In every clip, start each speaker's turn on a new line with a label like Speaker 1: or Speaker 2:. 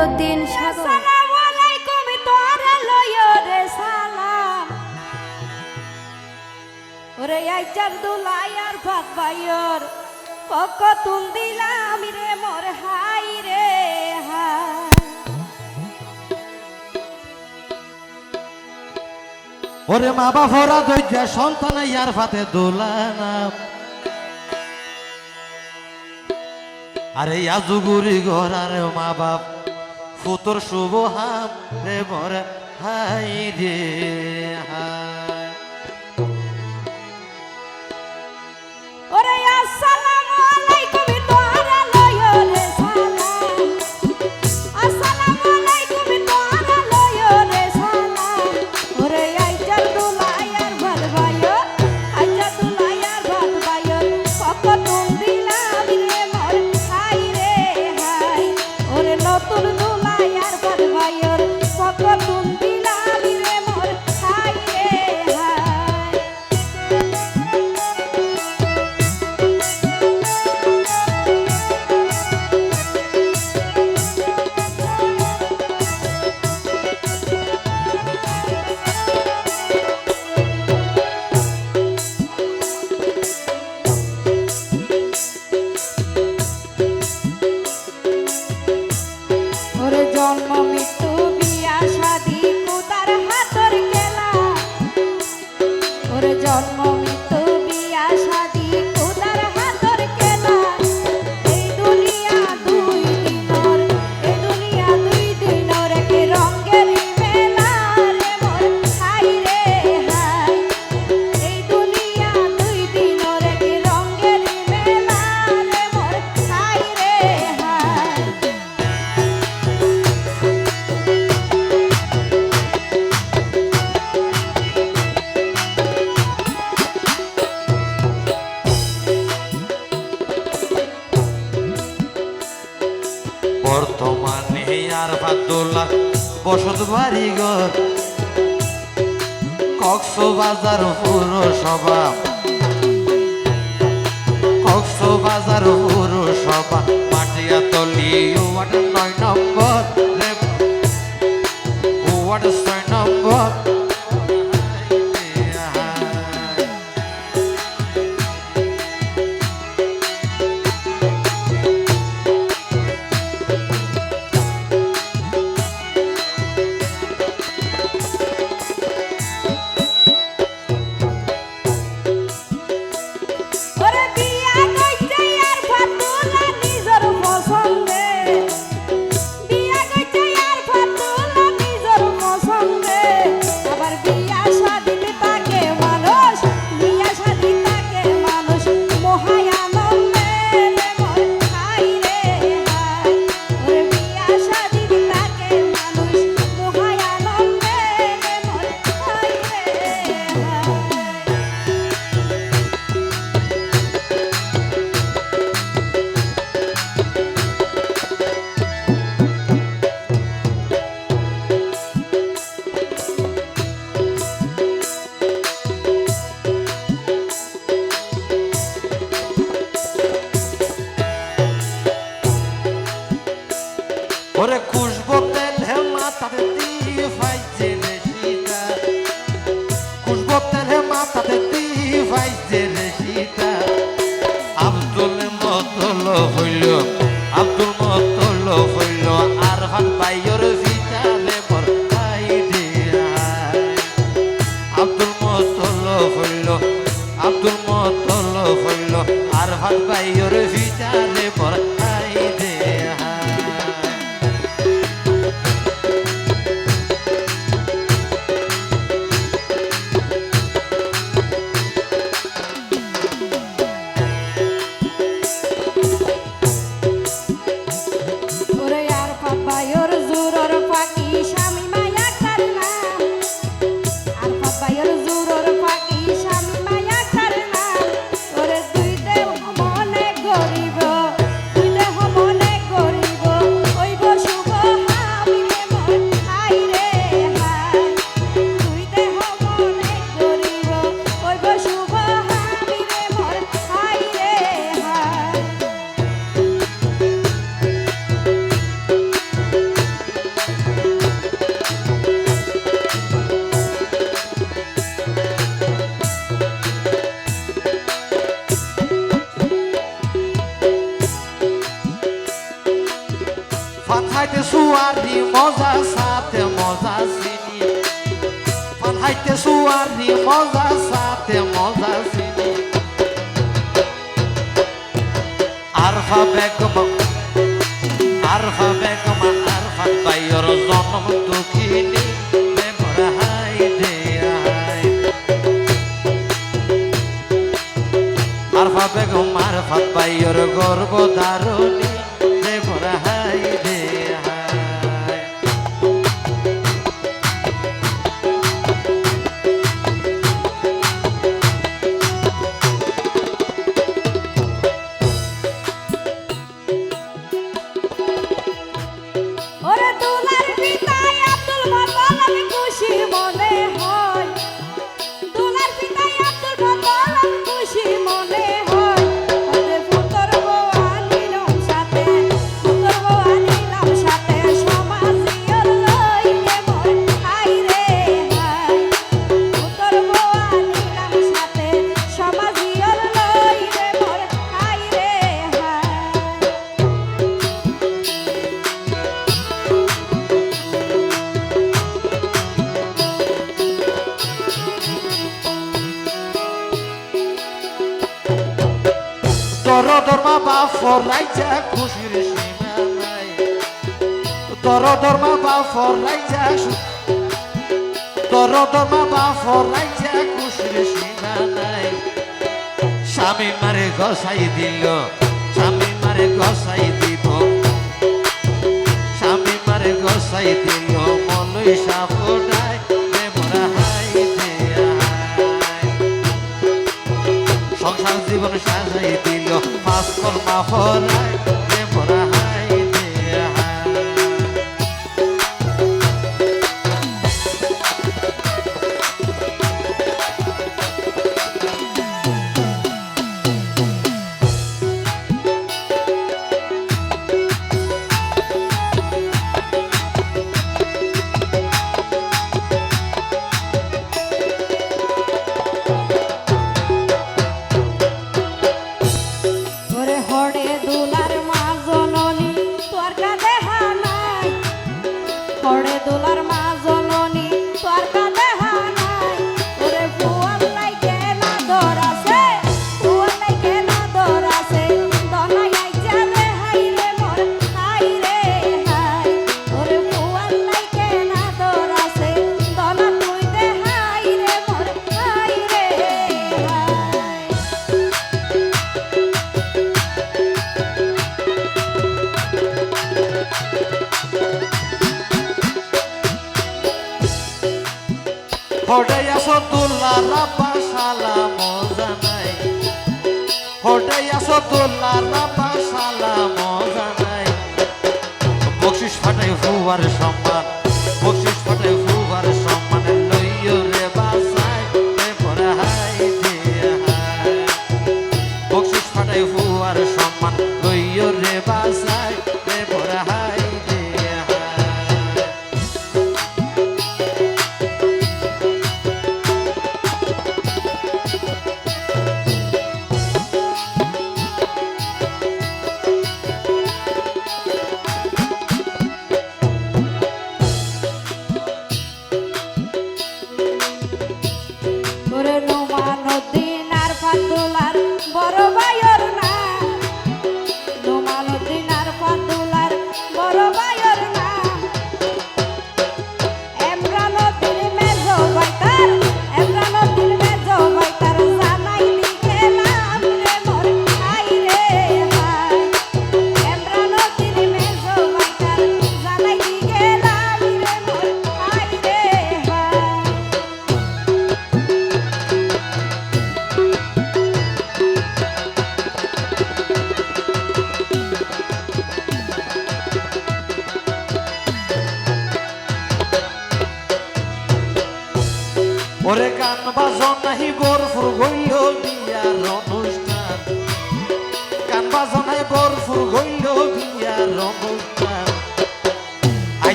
Speaker 1: জলালুদ্দিন সাগর।
Speaker 2: ওরে আইচার দুলাই আর ভাত ভাইয়র পক তুম দিলাম রে মোর হাই রে
Speaker 3: ওরে মা বাপরা ধৈর্য সন্তান ইয়ার ফাতে দোলানা আরে ইয়াজুগুরি ঘর আরে মা বাপ। তোর শুভ হাম রে মোর হাই রে হা কক্সবাজার পুরসভা। কক্সবাজার পুরসভা মাটিয়াতলি ওয়ার্ড নয় নম্বর ওয়ার্ড ছয় নম্বর।
Speaker 2: আরফা বেগমা আরফা তাইর জনম দুঃখিনী আরফা বেগম আরফা তাইর গর্ব দারণী। কষাই দিল। স্বামী মারে কষাই দিব। স্বামী মারে কষাই দিল। মনই সাপ সংসার জীবন সাজাই দিল। পাঁচ কর্মা হরায় বক্সিস ফাটাই ফুয়ার সম্মান।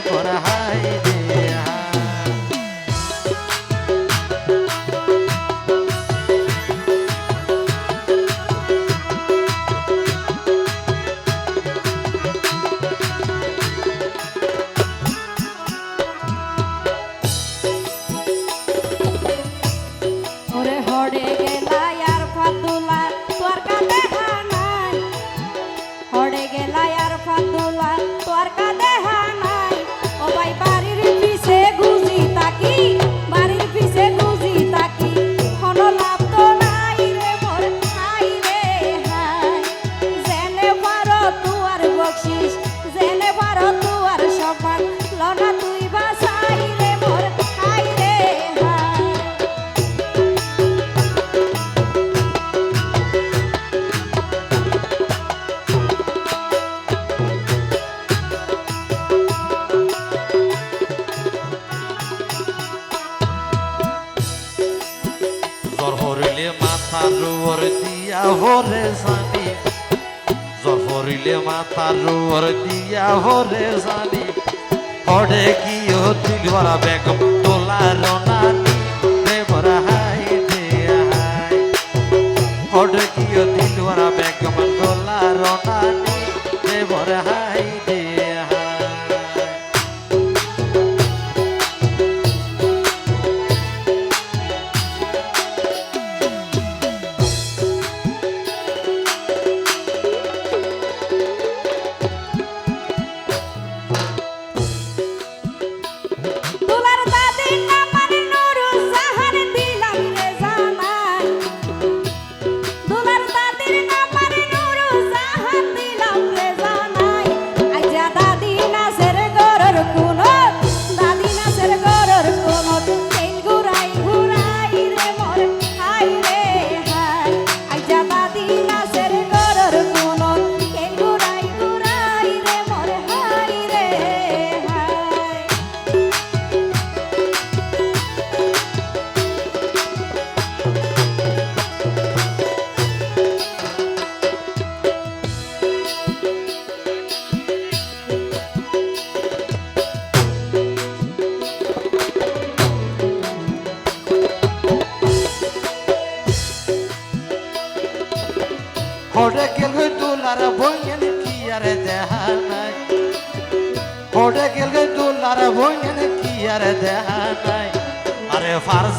Speaker 3: পড়াই রুয়ার দিয়া হরে জানি। হরে গিয়ে তিলওয়ালা বেগম তোলার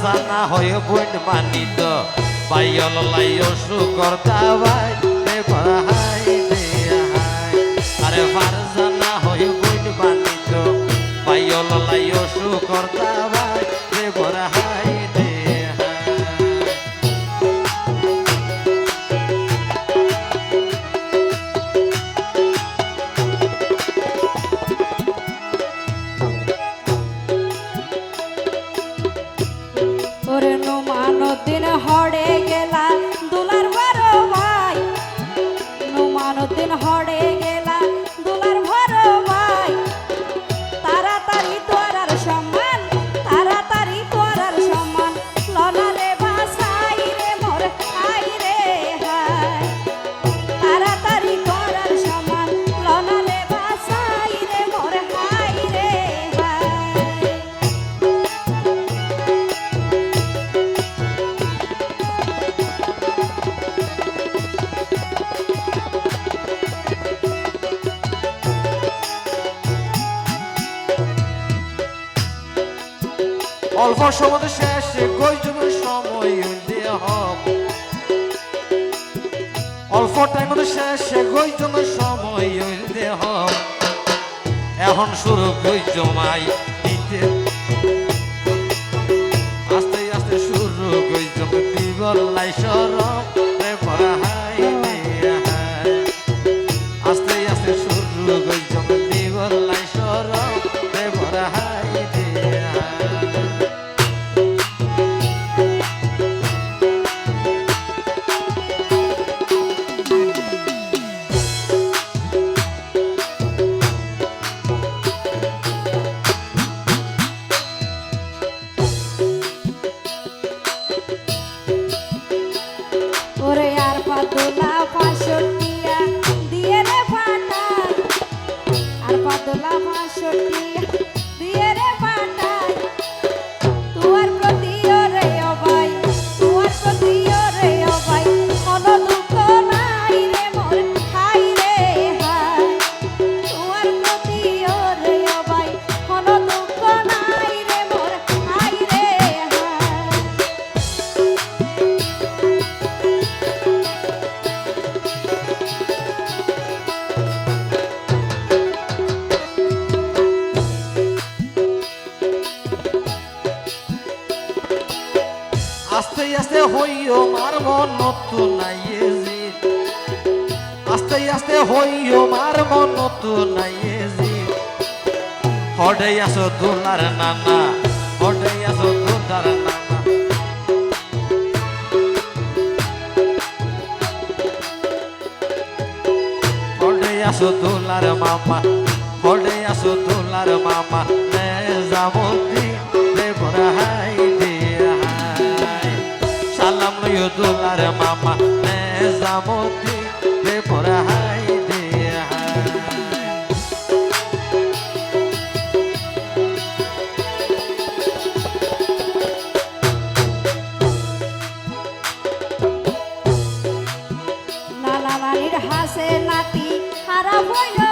Speaker 3: জানা হয় বোন মানিত। পাইল লাইও শুকর দাবাই রে ভাই রে হাই আরে ফারজানা হয় বোন মানিত। পাইল লাইও শুকর দাবাই অল্প সময় শেষে গজবে সময় হব। অল্প টাইম শেষে গজবে সময় হব। এখন শুরু
Speaker 2: জমাই হইও মার মন নতুন নাইয়ে আস্তে আস্তে হইও মার মন নতুন নাইয়ে জি হডে আসো দুলার নানা হডে আসো দুলার নানা। আসো দুলার মামা হডে আসো দুলার মামা, নে যাবতি
Speaker 3: হাসে নাতি হারা বইল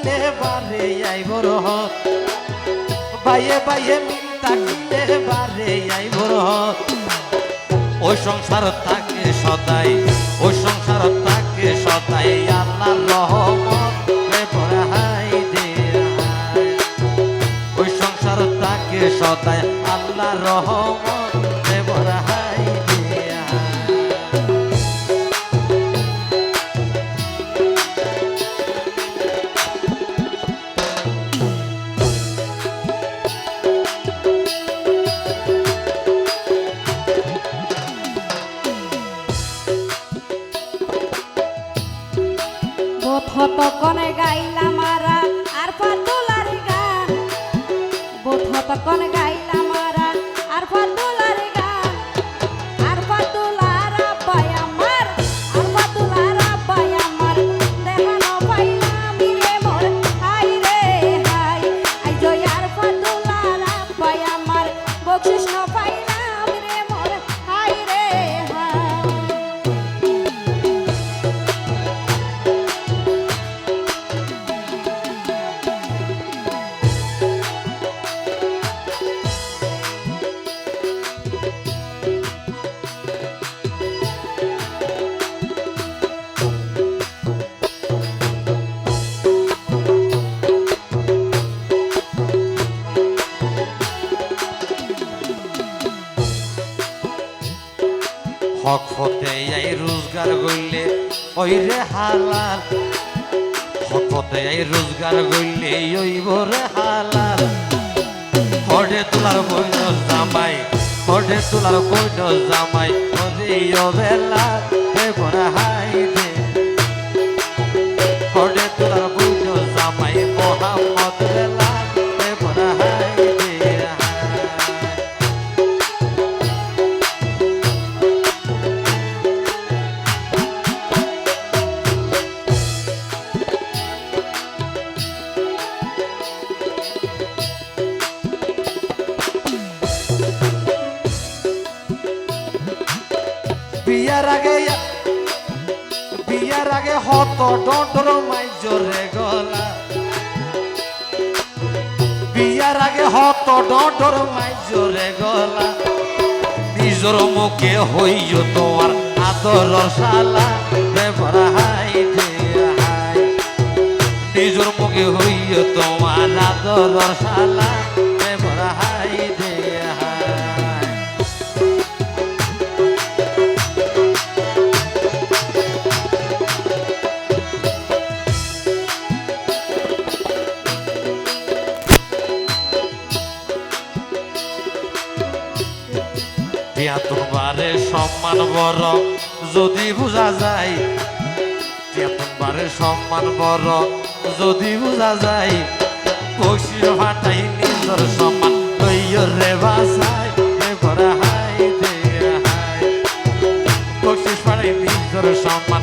Speaker 2: তাকিলে বারে আইব রহত বাইয়ে বাইয়ে মিল তাকিলে বারে আইব রহত ওই সংসার তাকে সদাই ওই সংসার তাকে সদাই আল্লাহ রহমত হাই দে। ওই সংসার তাকে সদাই আল্লাহ রহমত
Speaker 3: বোথত কনে গাইলাম আর আর পাতুলার গান। বোথত কনে গাইলাম
Speaker 2: হক ফতে এই রোজগার গইলে, ওই রে হালাল। হক ফতে এই রোজগার গইলে ওই রে হালাল। হডে তোলার বৈন জামাই হডে তোলার বৈন জামাই, ওরে বেলা হে বড় হাই দে বিয়ার আগে বিয়ার আগে হত ডর মাই জোরে গলা। বিয়ার আগে হত ডর মাই জোরে গলা। নিজর মুখে হইও তোমার আদর শালা, বেবর হাই। নিজর মুখে হইও তোমার আদর শালা। সম্মান বড় যদি বোঝা যায় তেমনবারে সম্মান বড় যদি বোঝা যায় বসির ফাটাই নিজের সম্মান। রে বাসায় হাই রে হাই নিজের সম্মান।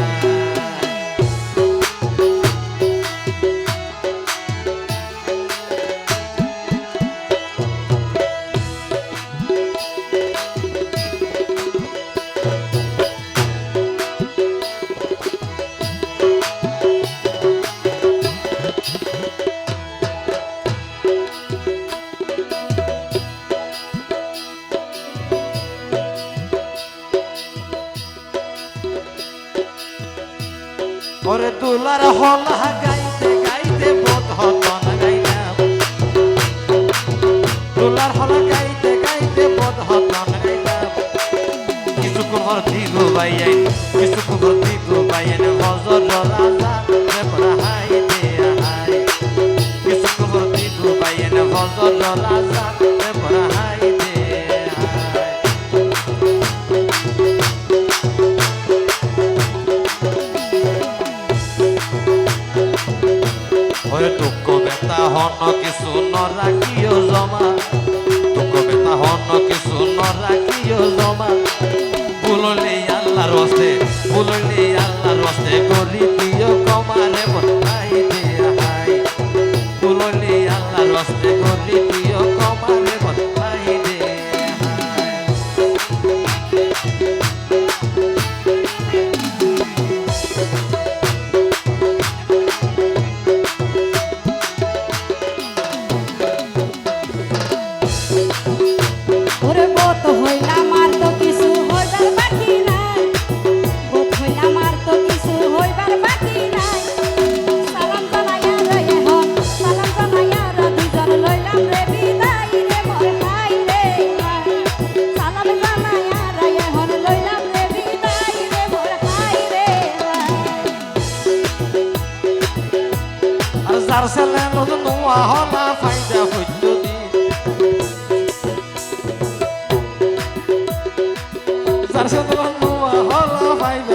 Speaker 2: dólar. Sarjana Lua rola vai